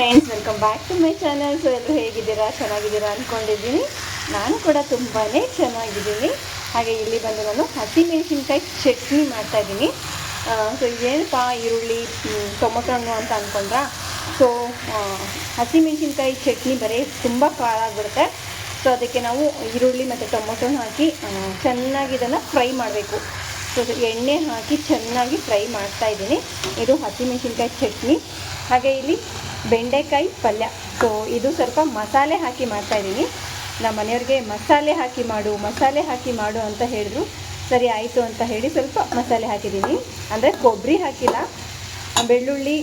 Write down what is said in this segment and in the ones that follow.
Friends welcome back to my channel so ಎಲ್ಲರೂ ಹೇಗಿದ್ದೀರಾ? ಚೆನ್ನಾಗಿದ್ದೀರಾ ಅಂದ್ಕೊಂಡಿದ್ದೀನಿ ನಾನು ಕೂಡ ತುಂಬಾ ಚೆನ್ನಾಗಿದ್ದೀನಿ. ಹಾಗೆ ಇಲ್ಲಿ ಬಂದು ನಾನು ಹಸಿಮೆಣಸಿನ್ಕಾಯಿ ಚಟ್ನಿ ಮಾಡ್ತಾಯಿದ್ದೀನಿ ಸೊ ಏನಪ್ಪ ಈರುಳ್ಳಿ ಟೊಮೊಟೊ ಹಣ್ಣು ಅಂತ ಅಂದ್ಕೊಂಡ್ರಾ ಸೊ ಹಸಿಮೆಣಸಿನ್ಕಾಯಿ ಚಟ್ನಿ ಬರೀ ತುಂಬ ಖಾರ ಆಗಿಬಿಡುತ್ತೆ ಸೊ ಅದಕ್ಕೆ ನಾವು ಈರುಳ್ಳಿ ಮತ್ತು ಟೊಮೊಟೊನ ಹಾಕಿ ಚೆನ್ನಾಗಿ ಇದನ್ನು ಫ್ರೈ ಮಾಡಬೇಕು. ಸೊ ಎಣ್ಣೆ ಹಾಕಿ ಚೆನ್ನಾಗಿ ಫ್ರೈ ಮಾಡ್ತಾ ಇದ್ದೀನಿ. ಇದು ಹಸಿಮೆಣಸಿನ್ಕಾಯಿ ಚಟ್ನಿ. ಹಾಗೆ ಇಲ್ಲಿ ಬೆಂಡೆಕಾಯಿ ಪಲ್ಯ. ಸೊ ಇದು ಸ್ವಲ್ಪ ಮಸಾಲೆ ಹಾಕಿ ಮಾಡ್ತಾಯಿದ್ದೀನಿ ನಮ್ಮ ಮನೆಯವ್ರಿಗೆ ಮಸಾಲೆ ಹಾಕಿ ಮಾಡು, ಮಸಾಲೆ ಹಾಕಿ ಮಾಡು ಅಂತ ಹೇಳಿದ್ರು. ಸರಿ, ಆಯಿತು ಅಂತ ಹೇಳಿ ಸ್ವಲ್ಪ ಮಸಾಲೆ ಹಾಕಿದ್ದೀನಿ. ಅಂದರೆ ಕೊಬ್ಬರಿ ಹಾಕಿಲ್ಲ. ಬೆಳ್ಳುಳ್ಳಿ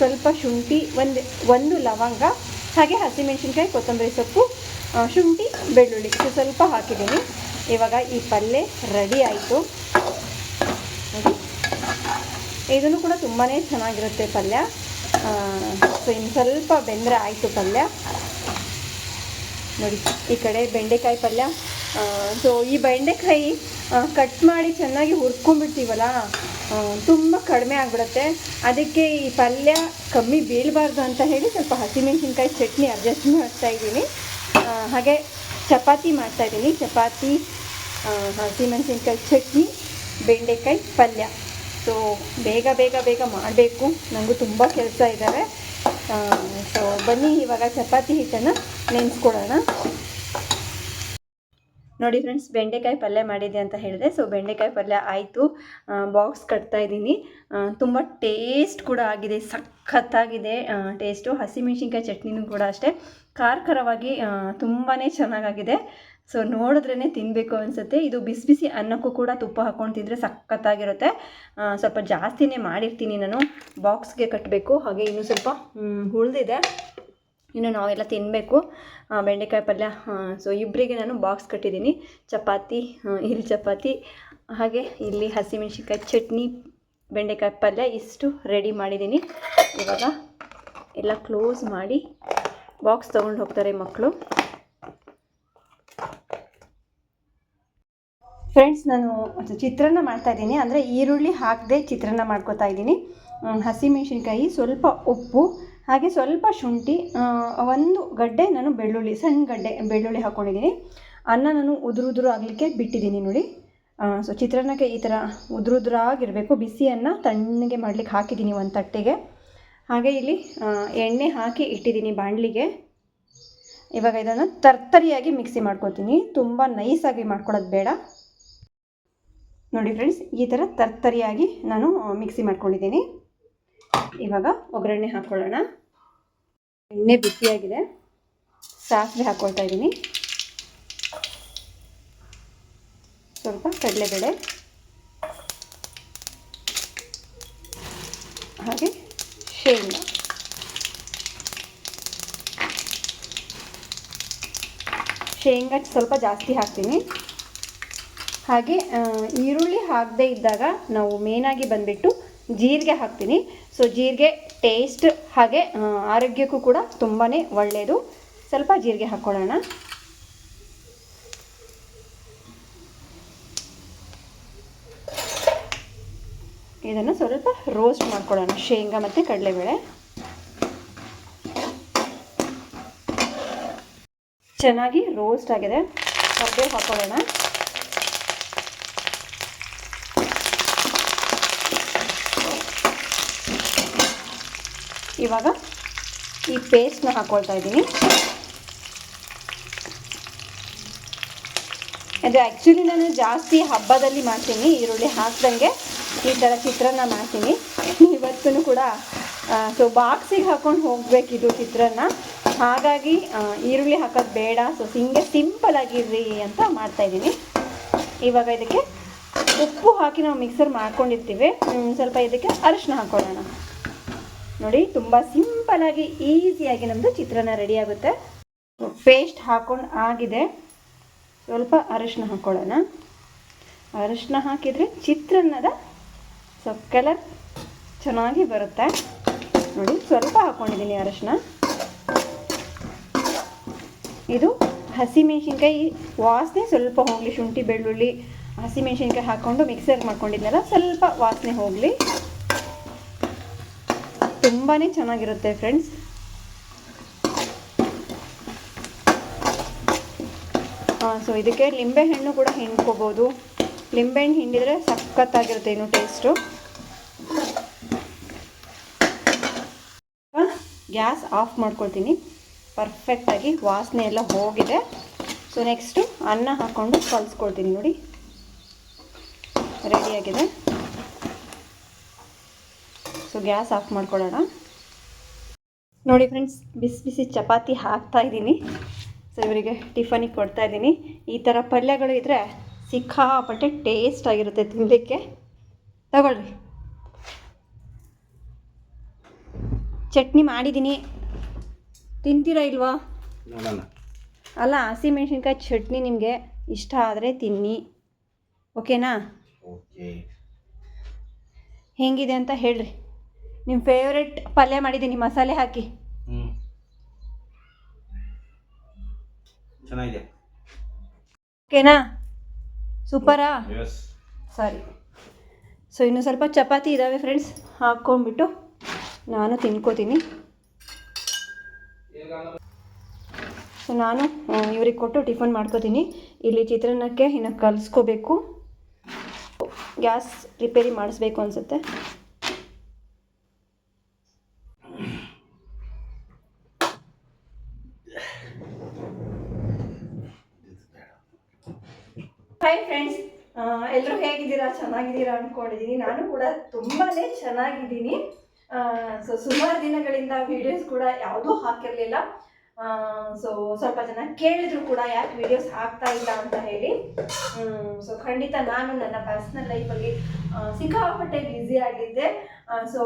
ಸ್ವಲ್ಪ ಶುಂಠಿ, ಒಂದು ಒಂದು ಲವಂಗ, ಹಾಗೆ ಹಸಿಮೆಣಸಿನ್ಕಾಯಿ, ಕೊತ್ತಂಬರಿ ಸೊಪ್ಪು ಶುಂಠಿ, ಬೆಳ್ಳುಳ್ಳಿ ಸ್ವಲ್ಪ ಹಾಕಿದ್ದೀನಿ. ಇವಾಗ ಈ ಪಲ್ಯ ರೆಡಿ ಆಯಿತು. ಇದನ್ನು ಕೂಡ ತುಂಬಾ ಚೆನ್ನಾಗಿರುತ್ತೆ ಪಲ್ಯ. ಸೊ ಇನ್ನು ಸ್ವಲ್ಪ ಬೆಂದರೆ ಆಯಿತು ಪಲ್ಯ. ನೋಡಿ, ಈ ಕಡೆ ಬೆಂಡೆಕಾಯಿ ಪಲ್ಯ. ಸೊ ಈ ಬೆಂಡೆಕಾಯಿ ಕಟ್ ಮಾಡಿ ಚೆನ್ನಾಗಿ ಹುರ್ಕೊಂಡ್ಬಿಡ್ತೀವಲ್ಲ ತುಂಬ ಕಡಿಮೆ ಆಗಿಬಿಡುತ್ತೆ. ಅದಕ್ಕೆ ಈ ಪಲ್ಯ ಕಮ್ಮಿ ಬೀಳಬಾರ್ದು ಅಂತ ಹೇಳಿ ಸ್ವಲ್ಪ ಹಸಿಮೆಣಸಿನ್ಕಾಯಿ ಚಟ್ನಿ ಅಡ್ಜಸ್ಟ್ ಮಾಡ್ತಾ ಇದ್ದೀನಿ. ಹಾಗೆ ಚಪಾತಿ ಮಾಡ್ತಾ ಇದ್ದೀನಿ. ಚಪಾತಿ ಹಸಿಮೆಣಸಿನ್ಕಾಯಿ ಚಟ್ನಿ, ಬೆಂಡೆಕಾಯಿ ಪಲ್ಯ. ಸೊ ಬೇಗ ಬೇಗ ಬೇಗ ಮಾಡಬೇಕು. ನನಗೂ ತುಂಬ ಕೆಲಸ ಇದ್ದಾವೆ ಸೊ ಬನ್ನಿ, ಇವಾಗ ಚಪಾತಿ ಹಿಟ್ಟನ್ನು ನೆನೆಸ್ಕೊಡೋಣ ನೋಡಿ ಫ್ರೆಂಡ್ಸ್ ಬೆಂಡೆಕಾಯಿ ಪಲ್ಯ ಮಾಡಿದೆ ಅಂತ ಹೇಳಿದೆ. ಸೊ ಬೆಂಡೆಕಾಯಿ ಪಲ್ಯ ಆಯಿತು. ಬಾಕ್ಸ್ ಕಟ್ತಾ ಇದ್ದೀನಿ. ತುಂಬ ಟೇಸ್ಟ್ ಕೂಡ ಆಗಿದೆ, ಸಖತ್ತಾಗಿದೆ. ಟೇಸ್ಟು ಹಸಿಮೆಣ್ಸಿನ್ಕಾಯಿ ಚಟ್ನಿನೂ ಕೂಡ ಅಷ್ಟೇ. ಖಾರ ಖರವಾಗಿ ತುಂಬಾ ಚೆನ್ನಾಗಾಗಿದೆ. ಸೊ ನೋಡಿದ್ರೇ ತಿನ್ನಬೇಕು ಅನಿಸುತ್ತೆ. ಇದು ಬಿಸಿ ಬಿಸಿ ಅನ್ನಕ್ಕೂ ಕೂಡ ತುಪ್ಪ ಹಾಕ್ಕೊಂಡು ತಿಂದರೆ ಸಖತ್ತಾಗಿರುತ್ತೆ. ಸ್ವಲ್ಪ ಜಾಸ್ತಿನೇ ಮಾಡಿರ್ತೀನಿ ನಾನು. ಬಾಕ್ಸ್ಗೆ ಕಟ್ಟಬೇಕು ಹಾಗೆ ಇನ್ನೂ ಸ್ವಲ್ಪ ಉಳಿದಿದೆ ಇನ್ನು ನಾವೆಲ್ಲ ತಿನ್ನಬೇಕು ಬೆಂಡೆಕಾಯಿ ಪಲ್ಯ ಸೊ ಇಬ್ಬರಿಗೆ ನಾನು ಬಾಕ್ಸ್ ಕಟ್ಟಿದ್ದೀನಿ. ಚಪಾತಿ ಇಲ್ಲಿ ಚಪಾತಿ. ಹಾಗೆ ಇಲ್ಲಿ ಹಸಿಮೆಣ್ಸಿನ್ಕಾಯಿ ಚಟ್ನಿ, ಬೆಂಡೆಕಾಯಿ ಪಲ್ಯ ಇಷ್ಟು ರೆಡಿ ಮಾಡಿದ್ದೀನಿ. ಇವಾಗ ಎಲ್ಲ ಕ್ಲೋಸ್ ಮಾಡಿ ಬಾಕ್ಸ್ ತೊಗೊಂಡು ಹೋಗ್ತಾರೆ ಮಕ್ಕಳು. ಫ್ರೆಂಡ್ಸ್ ನಾನು ಚಿತ್ರಾನ್ನ ಮಾಡ್ತಾ ಇದ್ದೀನಿ. ಅಂದರೆ ಈರುಳ್ಳಿ ಹಾಕದೆ ಚಿತ್ರಾನ್ನ ಮಾಡ್ಕೋತಾ ಇದ್ದೀನಿ. ಹಸಿಮೆಣಸಿನ್ಕಾಯಿ ಸ್ವಲ್ಪ ಉಪ್ಪು, ಹಾಗೆ ಸ್ವಲ್ಪ ಶುಂಠಿ ಒಂದು ಗಡ್ಡೆ ನಾನು ಬೆಳ್ಳುಳ್ಳಿ, ಸಣ್ಣ ಗಡ್ಡೆ ಬೆಳ್ಳುಳ್ಳಿ ಹಾಕ್ಕೊಂಡಿದ್ದೀನಿ ಅನ್ನ ನಾನು ಉದುರು ಉದುರು ಆಗಲಿಕ್ಕೆ ಬಿಟ್ಟಿದ್ದೀನಿ ನೋಡಿ. ಸೊ ಚಿತ್ರಾನ್ನಕ್ಕೆ ಈ ಥರ ಉದುರು ಬಿಸಿ ಅನ್ನ ತಣ್ಣಗೆ ಮಾಡಲಿಕ್ಕೆ ಹಾಕಿದ್ದೀನಿ ಒಂದು ತಟ್ಟೆಗೆ. ಹಾಗೆ ಇಲ್ಲಿ ಎಣ್ಣೆ ಹಾಕಿ ಇಟ್ಟಿದ್ದೀನಿ ಬಾಣಲಿಗೆ. ಇವಾಗ ಇದನ್ನು ತರ್ತರಿಯಾಗಿ ಮಿಕ್ಸಿ ಮಾಡ್ಕೊತೀನಿ. ತುಂಬ ನೈಸಾಗಿ ಮಾಡ್ಕೊಳ್ಳೋದು ಬೇಡ. ನೋಡಿ ಫ್ರೆಂಡ್ಸ್ ಈ ಥರ ತರ್ತರಿಯಾಗಿ ನಾನು ಮಿಕ್ಸಿ ಮಾಡ್ಕೊಂಡಿದ್ದೀನಿ. ಇವಾಗ ಒಗ್ಗರಣೆ ಹಾಕ್ಕೊಳ್ಳೋಣ ಎಣ್ಣೆ ಬಿಸಿಯಾಗಿದೆ. ಸಾಸಿವೆ ಹಾಕ್ಕೊಳ್ತಾ ಇದ್ದೀನಿ. ಸ್ವಲ್ಪ ಕಡಲೆಬೇಳೆ. ಹಾಗೆ ಶೇಂಗಾ. ಶೇಂಗ ಸ್ವಲ್ಪ ಜಾಸ್ತಿ ಹಾಕ್ತೀನಿ. ಹಾಗೆ ಈರುಳ್ಳಿ ಹಾಕದೇ ಇದ್ದಾಗ ನಾವು ಮೇನಾಗಿ ಬಂದುಬಿಟ್ಟು ಜೀರಿಗೆ ಹಾಕ್ತೀನಿ. ಸೊ ಜೀರಿಗೆ ಟೇಸ್ಟ್ ಹಾಗೆ ಆರೋಗ್ಯಕ್ಕೂ ಕೂಡ ತುಂಬಾ ಒಳ್ಳೆಯದು ಸ್ವಲ್ಪ ಜೀರಿಗೆ ಹಾಕ್ಕೊಳ್ಳೋಣ. ಇದನ್ನು ಸ್ವಲ್ಪ ರೋಸ್ಟ್ ಮಾಡ್ಕೊಳ್ಳೋಣ. ಶೇಂಗಾ ಮತ್ತು ಕಡಲೆಬೇಳೆ. ಚೆನ್ನಾಗಿ ರೋಸ್ಟ್ ಆಗಿದೆ. ಕರ್ಬೇವು ಹಾಕ್ಕೊಳ್ಳೋಣ. ಇವಾಗ ಈ ಪೇಸ್ಟ್ನ ಹಾಕ್ಕೊಳ್ತಾ ಇದ್ದೀನಿ. ಅದು ಆ್ಯಕ್ಚುಲಿ ನಾನು ಜಾಸ್ತಿ ಹಬ್ಬದಲ್ಲಿ ಮಾಡ್ತೀನಿ, ಈರುಳ್ಳಿ ಹಾಕ್ದಂಗೆ ಈ ಥರ ಚಿತ್ರಾನ್ನ ಮಾಡ್ತೀನಿ. ಇವತ್ತು ಕೂಡ ಸೊ ಬಾಕ್ಸಿಗೆ ಹಾಕ್ಕೊಂಡು ಹೋಗಬೇಕಿದು ಚಿತ್ರಾನ್ನ. ಹಾಗಾಗಿ ಈರುಳ್ಳಿ ಹಾಕೋದು ಬೇಡ. ಸೊ ಹಿಂಗೆ ಸಿಂಪಲ್ ಆಗಿರ್ರಿ ಅಂತ ಮಾಡ್ತಾಯಿದ್ದೀನಿ ಇವಾಗ ಇದಕ್ಕೆ ಉಪ್ಪು ಹಾಕಿ ನಾವು ಮಿಕ್ಸರ್ ಮಾಡ್ಕೊಂಡಿರ್ತೀವಿ. ಸ್ವಲ್ಪ ಇದಕ್ಕೆ ಅರಿಶಿನ ಹಾಕ್ಕೊಳ್ಳೋಣ ನೋಡಿ, ತುಂಬ ಸಿಂಪಲಾಗಿ ಈಸಿಯಾಗಿ ನಮ್ಮದು ಚಿತ್ರಾನ್ನ ರೆಡಿ ಆಗುತ್ತೆ. ಪೇಸ್ಟ್ ಹಾಕೊಂಡು ಆಗಿದೆ. ಸ್ವಲ್ಪ ಅರಿಶಿನ ಹಾಕ್ಕೊಳ್ಳೋಣ ಅರಿಶಿನ ಹಾಕಿದರೆ ಚಿತ್ರಾನ್ನದ ಸೊ ಕಲರ್ ಚೆನ್ನಾಗಿ ಬರುತ್ತೆ. ನೋಡಿ, ಸ್ವಲ್ಪ ಹಾಕ್ಕೊಂಡಿದ್ದೀನಿ ಅರಿಶಿನ ಇದು ಹಸಿಮೆಣ್ಸಿನ್ಕಾಯಿ, ವಾಸನೆ ಸ್ವಲ್ಪ ಹೋಗಲಿ. ಶುಂಠಿ, ಬೆಳ್ಳುಳ್ಳಿ, ಹಸಿಮೆಣ್ಸಿನ್ಕಾಯಿ ಹಾಕ್ಕೊಂಡು ಮಿಕ್ಸರ್ ಮಾಡ್ಕೊಂಡಿದ್ನಲ್ಲ, ಸ್ವಲ್ಪ ವಾಸನೆ ಹೋಗಲಿ. ತುಂಬಾ ಚೆನ್ನಾಗಿರುತ್ತೆ ಫ್ರೆಂಡ್ಸ್ ಸೊ ಇದಕ್ಕೆ ಲಿಂಬೆಹಣ್ಣು ಕೂಡ ಹಿಂಡ್ಕೋಬೋದು. ಲಿಂಬೆಹಣ್ಣು ಹಿಂಡಿದರೆ ಸಖತ್ತಾಗಿರುತ್ತೆ ಇನ್ನು ಟೇಸ್ಟು ಗ್ಯಾಸ್ ಆಫ್ ಮಾಡ್ಕೊಳ್ತೀನಿ. ಪರ್ಫೆಕ್ಟಾಗಿ ವಾಸನೆ ಎಲ್ಲ ಹೋಗಿದೆ. ಸೊ ನೆಕ್ಸ್ಟು ಅನ್ನ ಹಾಕ್ಕೊಂಡು ಕಲಿಸ್ಕೊಳ್ತೀನಿ ನೋಡಿ. ರೆಡಿಯಾಗಿದೆ ಗ್ಯಾಸ್ ಆಫ್ ಮಾಡ್ಕೊಳ್ಳೋಣ. ನೋಡಿ ಫ್ರೆಂಡ್ಸ್ ಬಿಸಿ ಬಿಸಿ ಚಪಾತಿ ಹಾಕ್ತಾ ಇದ್ದೀನಿ. ಸೊ ಇವರಿಗೆ ಟಿಫನಿಗೆ ಕೊಡ್ತಾ ಇದ್ದೀನಿ. ಈ ಥರ ಪಲ್ಯಗಳು ಇದ್ದರೆ ಸಿಕ್ಕಾಪಟ್ಟೆ ಟೇಸ್ಟ್ ಆಗಿರುತ್ತೆ ತಿನ್ನಲಿಕ್ಕೆ ತಗೊಳ್ರಿ. ಚಟ್ನಿ ಮಾಡಿದ್ದೀನಿ. ತಿಂತೀರಾ ಇಲ್ವಾ? ಅಲ್ಲ ಹಸಿಮೆಣ್ಸಿನ್ಕಾಯಿ ಚಟ್ನಿ ನಿಮಗೆ ಇಷ್ಟ ಆದರೆ ತಿನ್ನಿ. ಓಕೆನಾ ಓಕೆ ಹೆಂಗಿದೆ ಅಂತ ಹೇಳ್ರಿ. ನಿಮ್ಮ ಫೇವ್ರೆಟ್ ಪಲ್ಯ ಮಾಡಿದ್ದೀನಿ ಮಸಾಲೆ ಹಾಕಿ. ಚೆನ್ನಾಗಿದೆ. ಓಕೆನಾ? ಸೂಪರಾ? ಸರಿ. ಸೊ ಇನ್ನು ಸ್ವಲ್ಪ ಚಪಾತಿ ಇದ್ದಾವೆ ಫ್ರೆಂಡ್ಸ್ ಹಾಕ್ಕೊಂಡ್ಬಿಟ್ಟು ನಾನು ತಿನ್ಕೋತೀನಿ. ಸೊ ನಾನು ಇವ್ರಿಗೆ ಕೊಟ್ಟು ಟಿಫನ್ ಮಾಡ್ಕೋತೀನಿ. ಇಲ್ಲಿ ಚಿತ್ರಾನ್ನಕ್ಕೆ ಇನ್ನು ಕಲಿಸ್ಕೋಬೇಕು. ಗ್ಯಾಸ್ ರಿಪೇರಿ ಮಾಡಿಸ್ಬೇಕು ಅನಿಸುತ್ತೆ. ಹಾಯ್ ಫ್ರೆಂಡ್ಸ್ ಎಲ್ಲರೂ ಹೇಗಿದ್ದೀರಾ? ಚೆನ್ನಾಗಿದ್ದೀರಾ ಅಂದ್ಕೊಂಡಿದ್ದೀನಿ ನಾನು ಕೂಡ ತುಂಬಾ ಚೆನ್ನಾಗಿದ್ದೀನಿ. ಸೊ ಸುಮಾರು ದಿನಗಳಿಂದ ವಿಡಿಯೋಸ್ ಕೂಡ ಯಾವುದೂ ಹಾಕಿರಲಿಲ್ಲ. ಸೊ ಸ್ವಲ್ಪ ಜನ ಕೇಳಿದ್ರು ಕೂಡ ಯಾಕೆ ವಿಡಿಯೋಸ್ ಹಾಕ್ತಾ ಇಲ್ಲ ಅಂತ ಹೇಳಿ. ಸೊ ಖಂಡಿತ ನಾನು ನನ್ನ ಪರ್ಸ್ನಲ್ ಲೈಫಲ್ಲಿ ಸಿಕ್ಕಾಪಟ್ಟೆ ಬ್ಯುಸಿ ಆಗಿದ್ದೆ. ಸೊ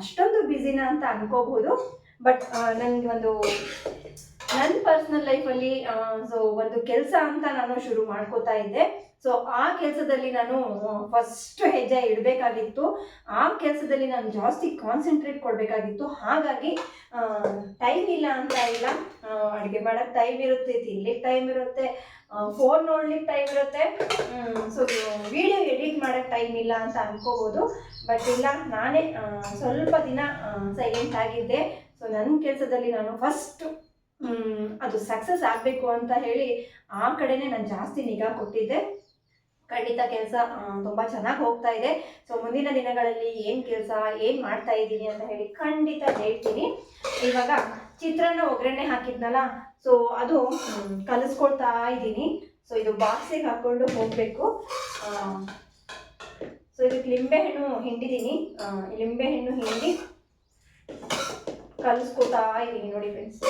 ಅಷ್ಟೊಂದು ಬ್ಯುಸಿನ ಅಂತ ಅನ್ಕೋಬಹುದು. ಬಟ್ ನನಗೆ ಒಂದು ನನ್ನ ಪರ್ಸ್ನಲ್ ಲೈಫಲ್ಲಿ ಸೊ ಒಂದು ಕೆಲಸ ಅಂತ ನಾನು ಶುರು ಮಾಡ್ಕೋತಾ ಇದ್ದೆ. ಸೊ ಆ ಕೆಲಸದಲ್ಲಿ ನಾನು ಫಸ್ಟ್ ಹೆಜ್ಜೆ ಇಡಬೇಕಾಗಿತ್ತು. ಆ ಕೆಲಸದಲ್ಲಿ ನಾನು ಜಾಸ್ತಿ ಕಾನ್ಸಂಟ್ರೇಟ್ ಕೊಡಬೇಕಾಗಿತ್ತು. ಹಾಗಾಗಿ ಟೈಮ್ ಇಲ್ಲ ಅಂತ ಇಲ್ಲ. ಅಡುಗೆ ಮಾಡೋಕ್ಕೆ ಟೈಮ್ ಇರುತ್ತೆ ತಿನ್ಲಿಕ್ಕೆ ಟೈಮ್ ಇರುತ್ತೆ ಫೋನ್ ನೋಡ್ಲಿಕ್ಕೆ ಟೈಮ್ ಇರುತ್ತೆ. ಸೊ ವಿಡಿಯೋ ಎಡಿಟ್ ಮಾಡೋಕ್ಕೆ ಟೈಮ್ ಇಲ್ಲ ಅಂತ ಅನ್ಕೋಬೋದು. ಬಟ್ ಇಲ್ಲ, ನಾನೇ ಸ್ವಲ್ಪ ದಿನ ಸೈಲೆಂಟ್ ಆಗಿದ್ದೆ. ಸೊ ನನ್ನ ಕೆಲಸದಲ್ಲಿ ನಾನು ಫಸ್ಟ್ ಅದು ಸಕ್ಸಸ್ ಆಗಬೇಕು ಅಂತ ಹೇಳಿ ಆ ಕಡೆನೇ ನಾನು ಜಾಸ್ತಿ ನಿಗಾ ಕೊಟ್ಟಿದ್ದೆ. ಖಂಡಿತ ಕೆಲಸ ತುಂಬ ಚೆನ್ನಾಗಿ ಹೋಗ್ತಾ ಇದೆ. ಸೊ ಮುಂದಿನ ದಿನಗಳಲ್ಲಿ ಏನು ಕೆಲಸ, ಏನು ಮಾಡ್ತಾ ಇದ್ದೀನಿ ಅಂತ ಹೇಳಿ ಖಂಡಿತ ಹೇಳ್ತೀನಿ. ಇವಾಗ ಚಿತ್ರಾನ್ನ ಒಗ್ಗರಣೆ ಹಾಕಿದ್ನಲ್ಲ ಸೊ ಅದು ಕಲಿಸ್ಕೊಳ್ತಾ ಇದ್ದೀನಿ. ಸೊ ಇದು ಬಾಕ್ಸಿಗೆ ಹಾಕ್ಕೊಂಡು ಹೋಗಬೇಕು. ಸೊ ಇದಕ್ಕೆ ಲಿಂಬೆಹಣ್ಣು ಹಿಂಡಿದ್ದೀನಿ. ಲಿಂಬೆಹಣ್ಣು ಹಿಂಡಿ ಕಲಿಸ್ಕೊತಾ ಇದ್ದೀನಿ ನೋಡಿ ಫ್ರೆಂಡ್ಸ್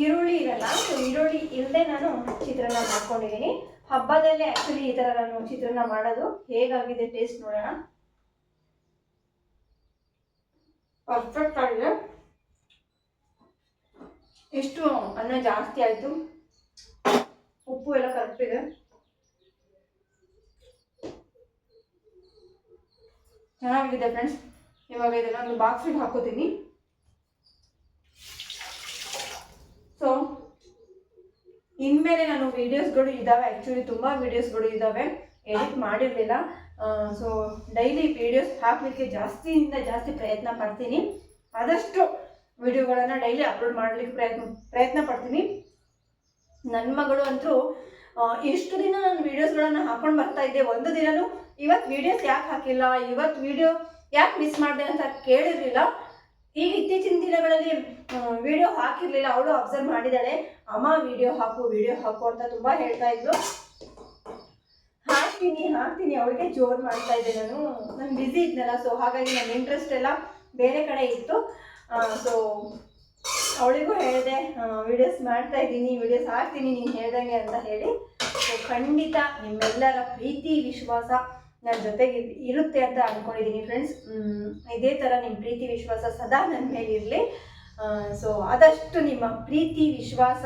ಈರುಳ್ಳಿ ಇರಲ್ಲ ಸೊ ಈರುಳ್ಳಿ ಇಲ್ಲದೆ ನಾನು ಚಿತ್ರಾನ್ನ ಮಾಡ್ಕೊಂಡಿದ್ದೀನಿ. ಹಬ್ಬದಲ್ಲೇ ಆ್ಯಕ್ಚುಲಿ ಈ ಥರ ನಾನು ಚಿತ್ರಾನ್ನ ಮಾಡೋದು. ಹೇಗಾಗಿದೆ ಟೇಸ್ಟ್ ನೋಡೋಣ. ಪರ್ಫೆಕ್ಟ್ ಆಗಿದೆ. ಎಷ್ಟು ಅನ್ನ ಜಾಸ್ತಿ ಆಯಿತು. ಉಪ್ಪು ಎಲ್ಲ ಕರೆಕ್ಟ್ ಇದೆ ಚೆನ್ನಾಗಿದೆ ಫ್ರೆಂಡ್ಸ್ ಇವಾಗ ಇದನ್ನ ಒಂದು ಬಾಕ್ಸಿಗೆ ಹಾಕೋತೀನಿ ಸೊ ಇನ್ಮೇಲೆ ನಾನು ವೀಡಿಯೋಸ್ಗಳು ಇದ್ದಾವೆ ಆ್ಯಕ್ಚುಲಿ ತುಂಬ ವೀಡಿಯೋಸ್ಗಳು ಇದ್ದಾವೆ ಎಡಿಟ್ ಮಾಡಿರಲಿಲ್ಲ. ಸೊ ಡೈಲಿ ವೀಡಿಯೋಸ್ ಹಾಕಲಿಕ್ಕೆ ಜಾಸ್ತಿಯಿಂದ ಜಾಸ್ತಿ ಪ್ರಯತ್ನ ಪಡ್ತೀನಿ. ಆದಷ್ಟು ವಿಡಿಯೋಗಳನ್ನು ಡೈಲಿ ಅಪ್ಲೋಡ್ ಮಾಡಲಿಕ್ಕೆ ಪ್ರಯತ್ನ ಪ್ರಯತ್ನ ಪಡ್ತೀನಿ. ನನ್ನ ಮಗಳು ಅಂತೂ ಇಷ್ಟು ದಿನ ನಾನು ವೀಡಿಯೋಸ್ಗಳನ್ನು ಹಾಕೊಂಡು ಬರ್ತಾ ಇದ್ದೆ. ಒಂದು ದಿನನೂ ಇವತ್ತು ವೀಡಿಯೋಸ್ ಯಾಕೆ ಹಾಕಿಲ್ಲ? ಇವತ್ತು ವಿಡಿಯೋ ಯಾಕೆ ಮಿಸ್ ಮಾಡಿದೆ ಅಂತ ಕೇಳಿರಲಿಲ್ಲ. ಈಗ ಇತ್ತೀಚಿನ ದಿನಗಳಲ್ಲಿ ವಿಡಿಯೋ ಹಾಕಿರಲಿಲ್ಲ. ಅವಳು ಅಬ್ಸರ್ವ್ ಮಾಡಿದ್ದಾಳೆ. ಅಮ್ಮ ವಿಡಿಯೋ ಹಾಕು ವಿಡಿಯೋ ಹಾಕು ಅಂತ ತುಂಬ ಹೇಳ್ತಾ ಇದ್ರು. ಹಾಕ್ತೀನಿ ಹಾಕ್ತೀನಿ. ಅವಳಿಗೆ ಜೋರು ಮಾಡ್ತಾ ಇದ್ದೆ ನಾನು. ನಾನು ಬಿಸಿ ಇದ್ನಲ್ಲ ಸೊ ಹಾಗಾಗಿ ನನ್ನ ಇಂಟ್ರೆಸ್ಟ್ ಎಲ್ಲ ಬೇರೆ ಕಡೆ ಇತ್ತು. ಸೊ ಅವಳಿಗೂ ಹೇಳಿದೆ ವಿಡಿಯೋಸ್ ಮಾಡ್ತಾ ಇದ್ದೀನಿ ವಿಡಿಯೋಸ್ ಹಾಕ್ತೀನಿ, ನೀನು ಹೇಳ್ದಂಗೆ ಅಂತ ಹೇಳಿ. ಸೊ ಖಂಡಿತ ನಿಮ್ಮೆಲ್ಲರ ಪ್ರೀತಿ, ವಿಶ್ವಾಸ ನನ್ನ ಜೊತೆಗೆ ಇರುತ್ತೆ ಅಂತ ಅಂದ್ಕೊಂಡಿದ್ದೀನಿ ಫ್ರೆಂಡ್ಸ್ ಇದೇ ಥರ ನಿಮ್ಮ ಪ್ರೀತಿ, ವಿಶ್ವಾಸ ಸದಾ ನನ್ನ ಮೇಲೆ ಇರಲಿ ಸೊ ಆದಷ್ಟು ನಿಮ್ಮ ಪ್ರೀತಿ, ವಿಶ್ವಾಸ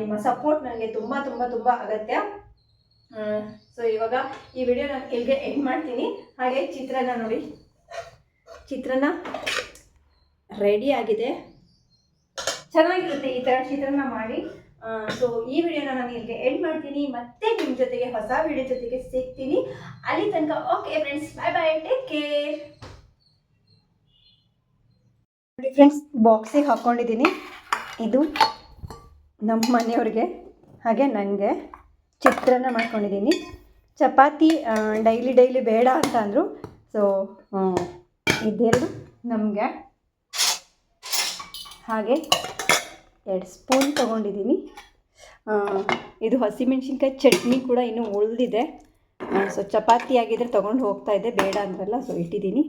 ನಿಮ್ಮ ಸಪೋರ್ಟ್ ನನಗೆ ತುಂಬ ತುಂಬ ತುಂಬ ಅಗತ್ಯ. ಸೊ ಇವಾಗ ಈ ವಿಡಿಯೋ ನಾನು ಇಲ್ಲಿಗೆ ಎಂಡ್ ಮಾಡ್ತೀನಿ. ಹಾಗೆ ಚಿತ್ರಾನ್ನ ನೋಡಿ. ಚಿತ್ರಾನ್ನ ರೆಡಿ ಆಗಿದೆ. ಚೆನ್ನಾಗಿರುತ್ತೆ ಈ ಥರ ಚಿತ್ರಾನ್ನ ಮಾಡಿ. ಸೊ ಈ ವಿಡಿಯೋನ ನಾನು ಇಲ್ಲಿಗೆ ಎಂಡ್ ಮಾಡ್ತೀನಿ. ಮತ್ತೆ ನಿಮ್ಮ ಜೊತೆಗೆ ಹೊಸ ವಿಡಿಯೋ ಜೊತೆಗೆ ಸಿಗ್ತೀನಿ. ಅಲ್ಲಿ ತನಕ okay friends bye bye take care friends ಬಾಕ್ಸಿಗೆ ಹಾಕ್ಕೊಂಡಿದ್ದೀನಿ ಇದು ನಮ್ಮ ಮನೆಯವ್ರಿಗೆ, ಹಾಗೆ ನನಗೆ ಚಿತ್ರನ ಮಾಡ್ಕೊಂಡಿದ್ದೀನಿ ಚಪಾತಿ ಡೈಲಿ ಡೈಲಿ ಬೇಡ ಅಂತ ಅಂದರು. ಸೊ ಇದೆರಡು ನಮಗೆ. ಹಾಗೆ ಎರಡು ಸ್ಪೂನ್ ತೊಗೊಂಡಿದ್ದೀನಿ ಇದು ಹಸಿಮೆಣ್ಸಿನ್ಕಾಯಿ ಚಟ್ನಿ ಕೂಡ ಇನ್ನೂ ಉಳಿದಿದೆ. ಸೊ ಚಪಾತಿ ಆಗಿದ್ರೆ ತೊಗೊಂಡು ಹೋಗ್ತಾ ಇದ್ದೆ ಬೇಡ ಅಂದ್ರಲ್ಲ ಸೊ ಇಟ್ಟಿದ್ದೀನಿ